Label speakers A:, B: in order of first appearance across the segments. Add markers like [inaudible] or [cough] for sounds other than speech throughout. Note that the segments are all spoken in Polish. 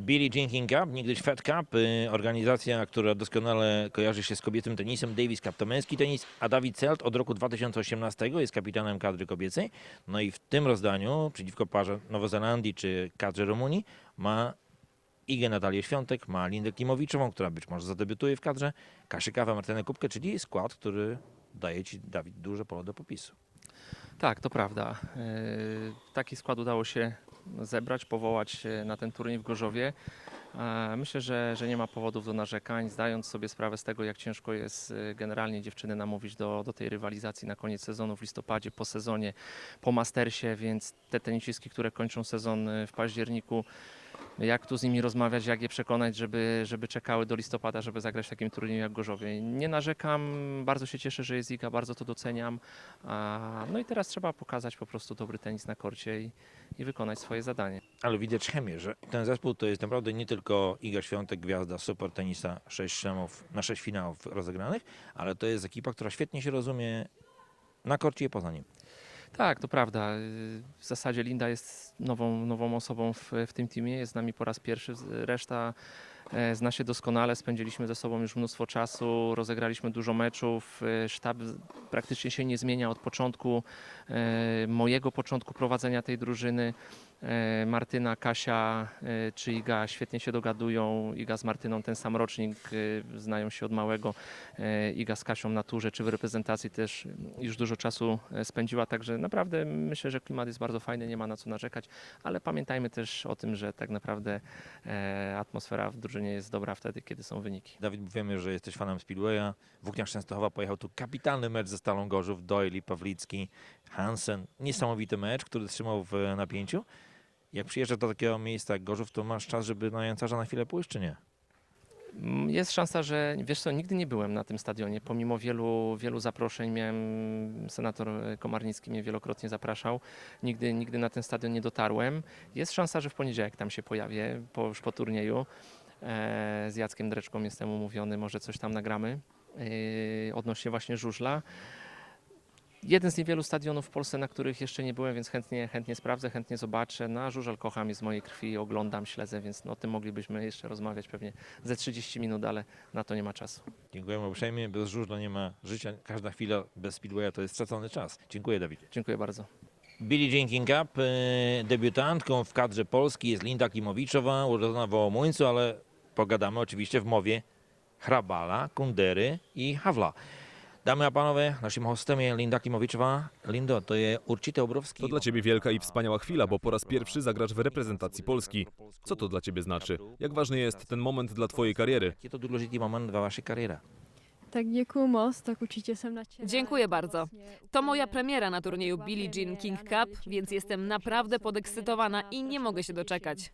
A: Billie Jean Cup, niegdyś Fed Cup, y, organizacja, która doskonale kojarzy się z kobiecym tenisem, Davis Cup to męski tenis, a Dawid Celt od roku 2018 jest kapitanem kadry kobiecej. No i w tym rozdaniu przeciwko parze Nowozelandii czy kadrze Rumunii ma Igę Natalię Świątek, ma Lindę Klimowiczową, która być może zadebiutuje w kadrze, Kasię Kawę, Martynę Kubkę, czyli skład, który daje Ci, Dawid, duże pole do popisu.
B: Tak, to prawda. Yy, Taki skład udało się zebrać, powołać e, na ten turniej w Gorzowie. E, Myślę, że, że nie ma powodów do narzekań, zdając sobie sprawę z tego, jak ciężko jest e, generalnie dziewczyny namówić do, do tej rywalizacji na koniec sezonu w listopadzie, po sezonie, po mastersie, więc te tenisistki, które kończą sezon w październiku, jak tu z nimi rozmawiać, jak je przekonać, żeby, żeby czekały do listopada, żeby zagrać w takim turnieju jak Gorzowie. Nie narzekam, bardzo się cieszę, że jest Iga, bardzo to doceniam. No i teraz trzeba pokazać po prostu dobry tenis na korcie i, i wykonać swoje zadanie.
A: Ale widać chemię, że ten zespół to jest naprawdę nie tylko Iga Świątek, gwiazda super tenisa, sześć szlemów, na sześć finałów rozegranych, ale to jest ekipa, która świetnie się rozumie na korcie i poza nim.
B: Tak, to prawda. Y, W zasadzie Linda jest nową, nową osobą w, w tym teamie, jest z nami po raz pierwszy. Reszta zna się doskonale, spędziliśmy ze sobą już mnóstwo czasu, rozegraliśmy dużo meczów. e, Sztab praktycznie się nie zmienia od początku, e, mojego początku prowadzenia tej drużyny. E, Martyna, Kasia e, czy Iga świetnie się dogadują. Iga z Martyną ten sam rocznik, e, znają się od małego. E, Iga z Kasią na turze czy w reprezentacji też już dużo czasu e, spędziła, także naprawdę myślę, że klimat jest bardzo fajny, nie ma na co narzekać, ale pamiętajmy też o tym, że tak naprawdę e, atmosfera w drużynie jest dobra wtedy, kiedy są wyniki.
A: Dawid, wiemy, że jesteś fanem Speedwaya. Włókniarz Częstochowa pojechał tu kapitalny mecz ze Stalą Gorzów, Doyle, Pawlicki, Hansen. Niesamowity mecz, który trzymał w napięciu. Jak przyjeżdżasz do takiego miejsca jak Gorzów, to masz czas, żeby na Jancarza na chwilę pójść, czy nie?
B: Mm, Jest szansa, że wiesz co, nigdy nie byłem na tym stadionie, pomimo wielu, wielu zaproszeń miałem, senator Komarnicki mnie wielokrotnie zapraszał, nigdy, nigdy na ten stadion nie dotarłem. Jest szansa, że w poniedziałek tam się pojawię, po, już po turnieju. E, z Jackiem Dreczką jestem umówiony, może coś tam nagramy e, odnośnie właśnie żużla. Jeden z niewielu stadionów w Polsce, na których jeszcze nie byłem, więc chętnie, chętnie sprawdzę, chętnie zobaczę. Na żużel kocham, jest z mojej krwi, oglądam, śledzę, więc no, o tym moglibyśmy jeszcze rozmawiać pewnie ze 30 minut, ale na to nie ma czasu.
A: Dziękujemy uprzejmie. Bez żużla nie ma życia. Każda chwila bez Speedwaya to jest stracony czas. Dziękuję, Dawidzie.
B: Dziękuję bardzo.
A: Billie Jean King Cup, e, debiutantką w kadrze Polski jest Linda Klimowiczowa, urodzona w Ołomuńcu, ale pogadamy oczywiście w mowie Hrabala, Kundery i Hawla. Dámy a pánové, naším hostem je Linda Klimowiczowa. Lindo, to je určitě obrovský...
C: To dla ciebie wielka i wspaniała chwila, bo po raz pierwszy zagrasz w reprezentacji Polski. Co to dla ciebie znaczy? Jak ważny jest ten moment dla twojej kariery?
A: Je to důležitý moment ve vaší kariéře.
D: Tak děkuju moc, tak určitě jsem nadšená.
E: Dziękuję bardzo. To moja premiera na turnieju Billie Jean King Cup, więc jestem naprawdę podekscytowana i nie mogę się doczekać.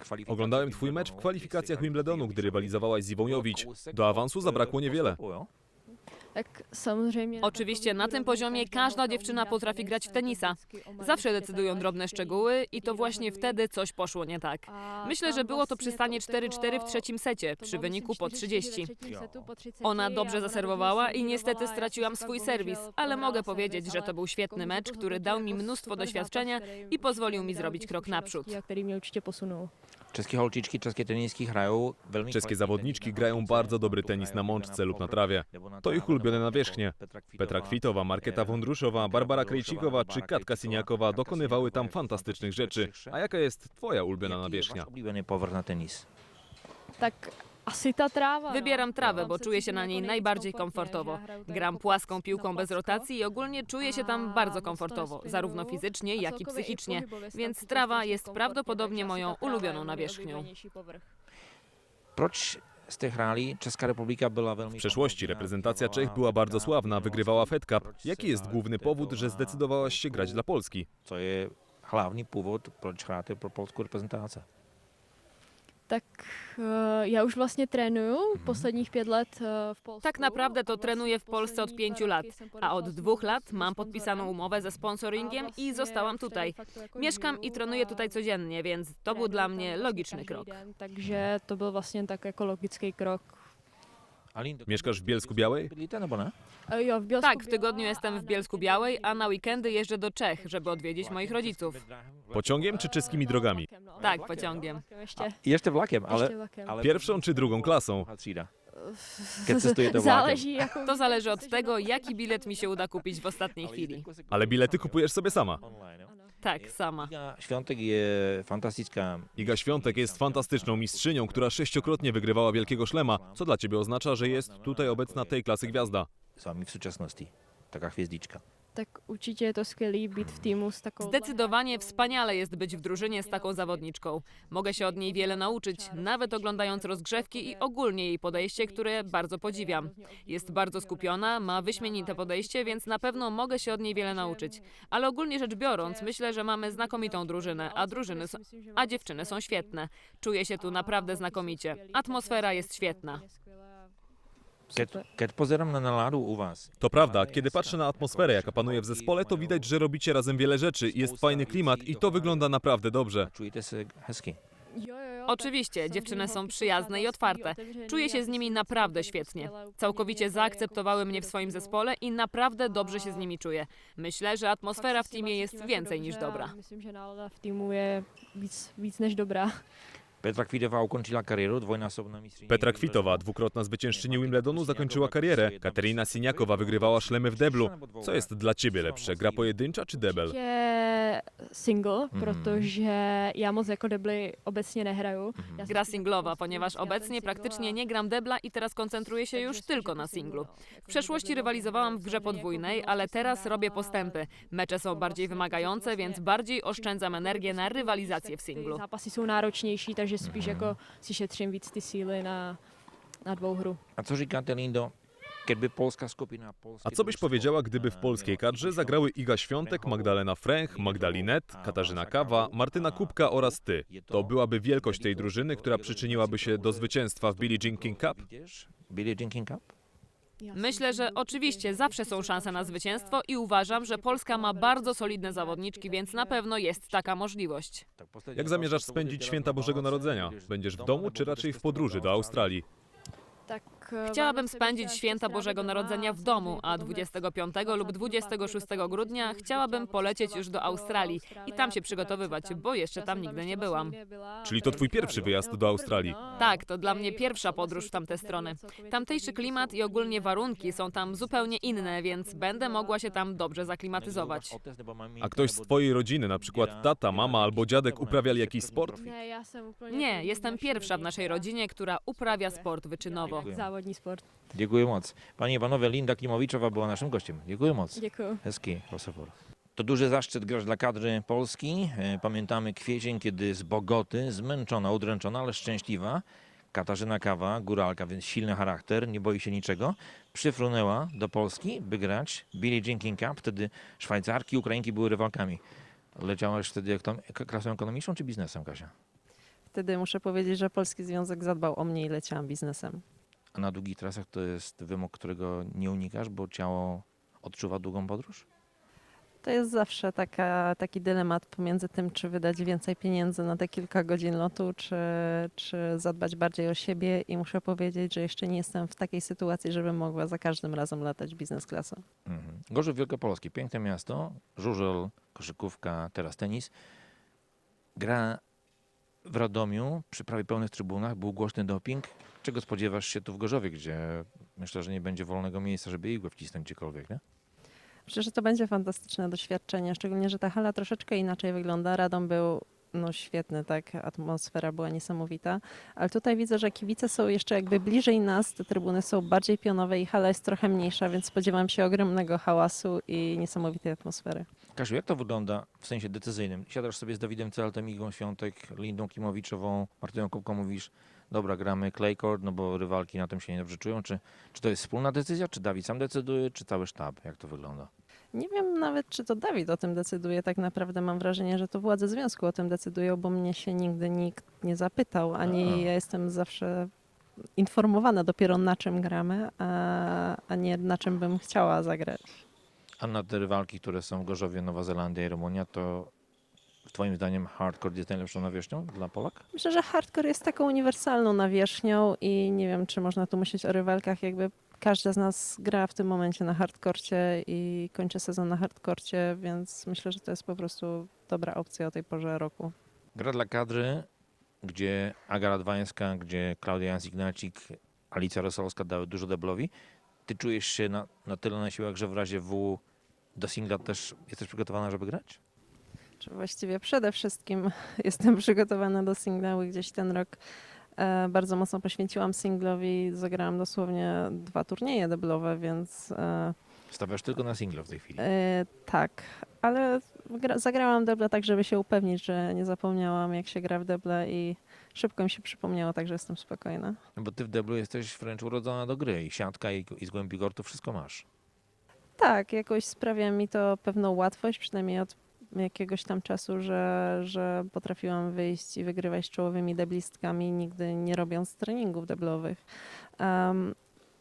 A: Kvalifikaci.
C: Oglądałem twój mecz w kwalifikacjach Wimbledonu, gdy rywalizowałaś z Iwą Jowić. Do awansu zabrakło niewiele.
D: Tak samozřejmě.
E: Oczywiście na tym poziomie każda dziewczyna potrafi grać w
D: tenis,
E: tenisa. Zawsze decydują drobne szczegóły i to właśnie wtedy coś poszło nie tak. Myślę, że było to przy
D: vlastně
E: stanie
D: to
E: 4-4 w trzecim secie, przy wyniku po
D: 4-4 ve
E: 30.
D: třetím setu, po 30
E: Ona dobrze zaserwowała i niestety straciłam swój serwis, ale mogę powiedzieć, że to był świetny mecz, który dał mi mnóstwo doświadczenia i pozwolił mi zrobić krok naprzód.
A: České holčičky, české tenisky hrają velmi
C: Czeskie zawodniczki grają bardzo dobry tenis na mączce lub na trawie. To ich
A: trawę,
C: ulubione nawierzchnie.
A: Petra
C: Kwitowa, Marketa Wondruszowa, Barbara Krejcikowa czy Katka Siniakowa dokonywały tam fantastycznych rzeczy. A jaka jest twoja ulubiona nawierzchnia?
D: Tak no.
E: Wybieram trawę, bo czuję się na niej najbardziej komfortowo. Gram płaską piłką bez rotacji i ogólnie czuję się tam
D: A
E: bardzo komfortowo, zarówno fizycznie, jak i psychicznie, więc trawa jest prawdopodobnie moją ulubioną nawierzchnią.
D: nejoblíbenější
A: Proč jste hráli? Česká republika velmi...
C: W przeszłości reprezentacja Czech była bardzo sławna, wygrywała Fed Cup. Jaki jest główny powód, że zdecydowałaś się grać dla Polski?
A: Co je hlavní původ, proč hrajete pro polskou reprezentaci?
D: Tak eh, já už vlastně trénuju posledních pět let eh, v Polsku.
E: Tak naprawdę to trenuję w Polsce od pięciu lat, a od dwóch lat mam podpisaną umowę ze sponsoringiem
D: A
E: i zostałam tutaj. Mieszkam i trenuję tutaj codziennie, więc to był dla mnie logiczny krok.
D: Den, takže to byl vlastně tak jako logický krok.
C: Mieszkasz w Bielsku Białej?
E: Tak, w tygodniu jestem w Bielsku Białej, a na weekendy jeżdżę do Czech, żeby odwiedzić moich rodziców.
C: Pociągiem czy czeskimi drogami?
D: Vlakem, no.
E: Tak, pociągiem.
D: Vlakem Ještě,
A: Jeszcze vlakiem, ale...
D: vlakem.
A: ale
C: Pierwszą czy drugą klasą?
A: Keď vlakem.
D: Záleží, jakou
E: To zależy od tego, jaki bilet mi się uda kupić w ostatniej chwili.
C: Ale bilety kupujesz sobie sama.
A: Online?
E: Tak, sama.
A: Iga Świątek je fantastická
C: Iga Świątek jest fantastyczną mistrzynią, która sześciokrotnie wygrywała Wielkiego Szlema, co dla ciebie oznacza, że jest tutaj obecna tej klasy gwiazda.
A: s vámi v súčasnosti. Taká hvězdička.
D: Tak určitě je to skvělý být v týmu s takovou
E: Zdecydowanie wspaniale jest być w drużynie z taką zawodniczką. Mogę się od niej wiele nauczyć, nawet oglądając rozgrzewki i ogólnie jej podejście, które bardzo podziwiam. Jest bardzo skupiona, ma wyśmienite podejście, więc na pewno mogę się od niej wiele nauczyć. Ale ogólnie rzecz biorąc, myślę, że mamy znakomitą drużynę, a drużyny są, a dziewczyny są świetne. Czuję się tu naprawdę znakomicie. Atmosfera jest świetna.
A: Na náladu u vás,
C: To prawda, kiedy patrzę na atmosferę, jaka panuje w zespole, to widać, że robicie razem wiele rzeczy, jest fajny klimat i to wygląda naprawdę dobrze.
A: čujete se hezky.
D: Jo, jo, jo,
E: Oczywiście,
D: tak
E: dziewczyny są przyjazne i otwarte. Czuję się z nimi naprawdę świetnie. Całkowicie
D: mě
E: zaakceptowały mnie w swoim zespole i naprawdę dobrze się z nimi czuję. Myślę, że atmosfera
D: Fakt
E: w
D: se s nima
E: teamie jest więcej niż dobra.
D: Myslím, že nálada v týmu je víc, víc než
A: Petra kariéru, dvojnásobná mistrzyni.
C: Petra Kwitowa, dwukrotna zwyciężczyni Wimbledonu, zakończyła karierę. Katerina Siniakowa wygrywała szlemy w deblu. Co jest dla ciebie lepsze, gra pojedyncza czy debel?
D: Single,
A: Mhm.
D: protože já moc jako debly obecně nehraju.
A: Mhm.
D: Já
E: Gra singlowa, ponieważ obecnie praktycznie nie gram debla i teraz koncentruję się już tylko na
D: single,
E: singlu. W przeszłości rywalizowałam w grze podwójnej, ale teraz robię postępy. Mecze są bardziej wymagające, więc bardziej oszczędzam energię na rywalizację w singlu.
D: Zápasy jsou náročnější, takže spíš
A: Mhm.
D: jako si šetřím víc ty síly na, na dvouhru.
A: A co říkáte, Lindo, keby polska skupina...
C: A co byś powiedziała, gdyby w polskiej kadrze zagrały Iga Świątek, Magdalena Fręch, Magdalinet, Katarzyna Kawa, Martyna Kubka oraz ty? To byłaby wielkość tej drużyny, która przyczyniłaby się do zwycięstwa w Billie Jean King Cup?
A: Billie Jean King Cup?
E: Myślę, że oczywiście zawsze są szanse na zwycięstwo i uważam, że Polska ma bardzo solidne zawodniczki, więc na pewno jest taka możliwość.
A: Tak,
C: Jak zamierzasz spędzić święta Bożego Narodzenia? Będziesz w domu czy raczej w podróży do Australii?
D: Tak,
E: Chciałabym
D: Vánoce bych
E: spędzić święta Bożego Narodzenia w domu, a
D: potom
E: 25 lub 26 grudnia
D: 26
E: chciałabym polecieć już do Australii i tam się przygotowywać, bo jeszcze tam nigdy nie byłam.
C: Czyli to twój pierwszy wyjazd do Australii.
E: Tak, to dla mnie pierwsza podróż w tamte strony. Tamtejszy klimat i ogólnie warunki są tam zupełnie inne, więc będę mogła się tam dobrze zaklimatyzować.
C: A ktoś z twojej rodziny, na przykład tata, mama albo dziadek uprawiali jakiś sport?
D: Nie,
E: jestem pierwsza w naszej rodzinie, która uprawia sport wyczynowo.
A: Dziękuję.
D: Sport.
A: Dziękuję moc. Panie i panowie, Linda Klimowiczowa była naszym gościem. Dziękuję moc.
D: Děkuji.
A: Hezki rozhovor. To duży zaszczyt grać dla kadry Polski. E, Pamiętamy kwiecień, kiedy z Bogoty, zmęczona, udręczona, ale szczęśliwa, Katarzyna Kawa, góralka, więc silny charakter, nie boi się niczego, przyfrunęła do Polski, by grać Billie Jean King Cup. Wtedy Szwajcarki, Ukrainki były rywalkami. Leciałaś wtedy jak tam, klasą ekonomiczną czy biznesem, Kasia?
F: Wtedy muszę powiedzieć, że Polski Związek zadbał o mnie i leciałam biznesem.
A: A na długich trasach to jest wymóg, którego nie unikasz, bo ciało odczuwa długą podróż?
F: To jest zawsze taka, taki dylemat pomiędzy tym, czy wydać więcej pieniędzy na te kilka godzin lotu, czy, czy zadbać bardziej o siebie. I muszę powiedzieć, że jeszcze nie jestem w takiej sytuacji, żebym mogła za każdym razem latać biznes klasą.
A: Mhm. Gorzów Wielkopolski, piękne miasto, żużel, koszykówka, teraz tenis. Gra w Radomiu przy prawie pełnych trybunach, był głośny doping. Czego spodziewasz się tu w Gorzowie, gdzie myślę, że nie będzie wolnego miejsca, żeby igłę wcisnąć gdziekolwiek, nie?
F: Myślę, że to będzie fantastyczne doświadczenie, szczególnie, że ta hala troszeczkę inaczej wygląda. Radom był no, świetny, tak, atmosfera była niesamowita, ale tutaj widzę, że kibice są jeszcze jakby bliżej nas, te trybuny są bardziej pionowe i hala jest trochę mniejsza, więc spodziewam się ogromnego hałasu i niesamowitej atmosfery.
A: Kasiu, jak to wygląda w sensie decyzyjnym? Siadasz sobie z Dawidem Celtem, Igą Świątek, Lindą Kimowiczową, Martyną Kubką, mówisz, dobra, gramy clay court, no bo rywalki na tym się niedobrze czują. Czy, czy to jest wspólna decyzja, czy Dawid sam decyduje, czy cały sztab? Jak to wygląda?
F: Nie wiem nawet, czy to Dawid o tym decyduje. Tak naprawdę mam wrażenie, że to władze związku o tym decydują, bo mnie się nigdy nikt nie zapytał, ani ja jestem zawsze informowana dopiero na czym gramy, a, a nie na czym bym chciała zagrać.
A: A na te rywalki, które są w Gorzowie, Nowa Zelandia i Rumunia, to Twoim zdaniem hardcore jest najlepszą nawierzchnią dla Polak?
F: Myślę, że hardcore jest taką uniwersalną nawierzchnią i nie wiem, czy można tu myśleć o rywalkach, jakby każda z nas gra w tym momencie na hardkorcie i kończy sezon na hardkorcie, więc myślę, że to jest po prostu dobra opcja o tej porze roku.
A: Gra dla kadry, gdzie Aga Radwańska, gdzie Klaudia Jans-Ignacik, Alicja Rosolska dały dużo deblowi. Ty czujesz się na, na tyle na siłach, że w razie W do singla też jesteś przygotowana, żeby grać?
F: Czy właściwie przede wszystkim [laughs] jestem przygotowana do singla i gdzieś ten rok e, bardzo mocno poświęciłam singlowi. Zagrałam dosłownie dwa turnieje deblowe, więc e,
A: Stawiasz tylko na singla w tej chwili.
F: e, tak. Ale gra, zagrałam deble tak, żeby się upewnić, że nie zapomniałam jak się gra w deble i szybko mi się przypomniało, także jestem spokojna.
A: No Bo ty w deblu jesteś wręcz urodzona do gry i siatka i, i z głębi gortu wszystko masz.
F: Tak, jakoś sprawia mi to pewną łatwość, przynajmniej od jakiegoś tam czasu, że, że potrafiłam wyjść i wygrywać z czołowymi deblistkami, nigdy nie robiąc treningów deblowych. Em,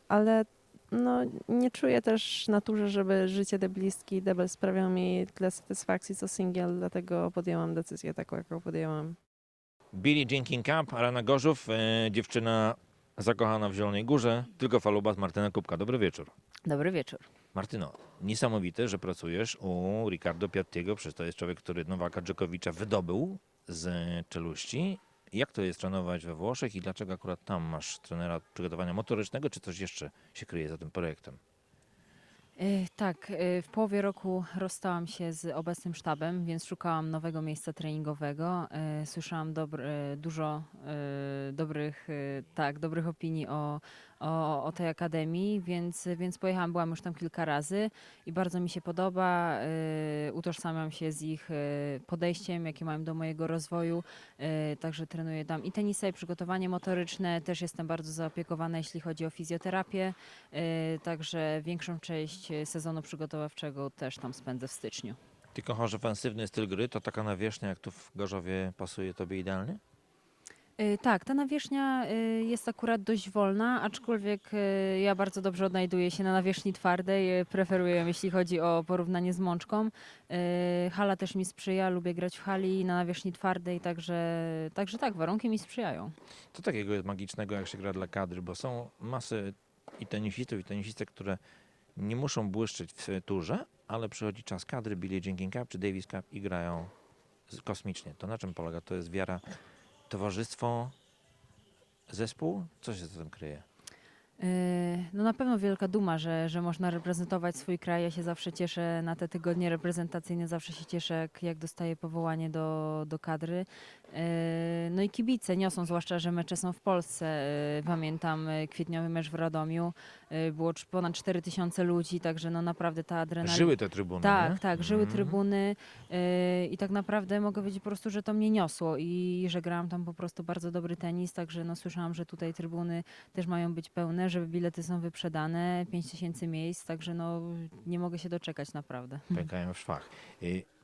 F: ale no, nie czuję też naturze, żeby życie deblistki i debel sprawiał mi tyle satysfakcji co singiel, dlatego podjęłam decyzję taką, jaką podjęłam.
A: Billie Jean King Cup, Arana Gorzów, e, dziewczyna zakochana w Zielonej Górze, tylko faluba z Martyna Kubka. Dobry wieczór.
G: Dobry wieczór.
A: Martyno, niesamowite, że pracujesz u Ricardo Piattiego, przecież to jest człowiek, który Nowaka Dżokowicza wydobył z czeluści. Jak to jest trenować we Włoszech i dlaczego akurat tam masz trenera przygotowania motorycznego, czy coś jeszcze się kryje za tym projektem?
G: Y, Tak, y, w połowie roku rozstałam się z obecnym sztabem, więc szukałam nowego miejsca treningowego. Y, Słyszałam dużo dobrych, tak, dobrych opinii o, o, o tej akademii, więc, więc pojechałam, byłam już tam kilka razy i bardzo mi się podoba. y, Utożsamiam się z ich y, podejściem, jakie mają do mojego rozwoju. y, Także trenuję tam i tenisa, i przygotowanie motoryczne. Też jestem bardzo zaopiekowana, jeśli chodzi o fizjoterapię. Y, Także większą część y, sezonu przygotowawczego też tam spędzę w styczniu.
A: Ty kochasz ofensywny styl gry, to taka nawierzchnia jak tu w Gorzowie pasuje tobie idealnie?
G: Y, Tak, ta nawierzchnia y, jest akurat dość wolna, aczkolwiek y, ja bardzo dobrze odnajduję się na nawierzchni twardej. Preferuję ją, jeśli chodzi o porównanie z mączką. Hala też mi sprzyja, lubię grać w hali na nawierzchni twardej, także, także tak, warunki mi sprzyjają.
A: Co takiego jest magicznego, jak się gra dla kadry? Bo są masy i tenisistów, i tenisistek, które nie muszą błyszczeć w turze, ale przychodzi czas kadry, Billie Jean King Cup czy Davis Cup i grają kosmicznie. To na czym polega? To jest wiara, towarzystwo, zespół? Co się za tym kryje?
G: Yy, No na pewno wielka duma, że, że można reprezentować swój kraj. Ja się zawsze cieszę na te tygodnie reprezentacyjne, zawsze się cieszę, jak, jak dostaję powołanie do, do kadry. Yy, No i kibice niosą, zwłaszcza, że mecze są w Polsce. Yy, Pamiętam yy, kwietniowy mecz w Radomiu. Było ponad 4 tysiące ludzi, także no naprawdę ta adrenalina.
A: Żyły te trybuny,
G: Tak,
A: nie?
G: tak, żyły
A: Mhm.
G: trybuny i tak naprawdę mogę powiedzieć po prostu, że to mnie niosło i że grałam tam po prostu bardzo dobry tenis, także no słyszałam, że tutaj trybuny też mają być pełne, że bilety są wyprzedane, 5 tysięcy miejsc, także no nie mogę się doczekać naprawdę.
A: Pękają w szwach.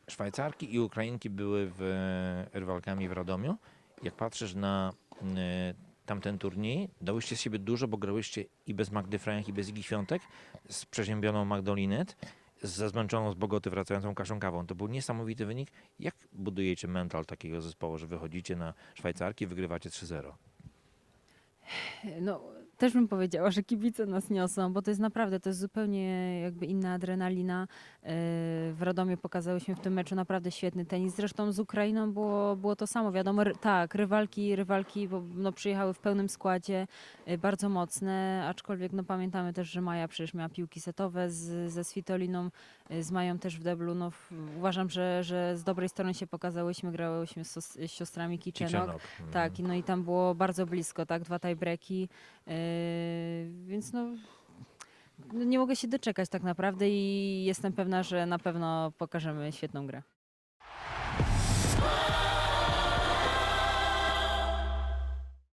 A: Szwajcarki i Ukrainki były w, rywalkami w Radomiu. Jak patrzysz na y, tamten turniej, dałyście z siebie dużo, bo grałyście i bez Magdy Frajach, i bez Igi Świątek, z przeziębioną Magdą Linet, ze zmęczoną z Bogoty wracającą Kaszą Kawą. To był niesamowity wynik. Jak budujecie mental takiego zespołu, że wychodzicie na Szwajcarki, wygrywacie 3-0?
G: No, też bym powiedziała, że kibice nas niosą, bo to jest naprawdę, to jest zupełnie jakby inna adrenalina. Yy, W Radomiu pokazałyśmy w tym meczu naprawdę świetny tenis. Zresztą z Ukrainą było, było to samo. Wiadomo, tak, rywalki, rywalki bo, no, przyjechały w pełnym składzie, yy, bardzo mocne, aczkolwiek no, pamiętamy też, że Maja przecież miała piłki setowe z, ze Svitoliną, yy, z Mają też w deblu. No, uważam, że, że z dobrej strony się pokazałyśmy, grałyśmy z, z siostrami Kiczenok.
A: Kiczenok. Mhm.
G: Tak, no i tam było bardzo blisko, tak, dwa tiebreaki, więc no, no nie mogę się doczekać tak naprawdę i jestem pewna, że na pewno pokażemy świetną grę.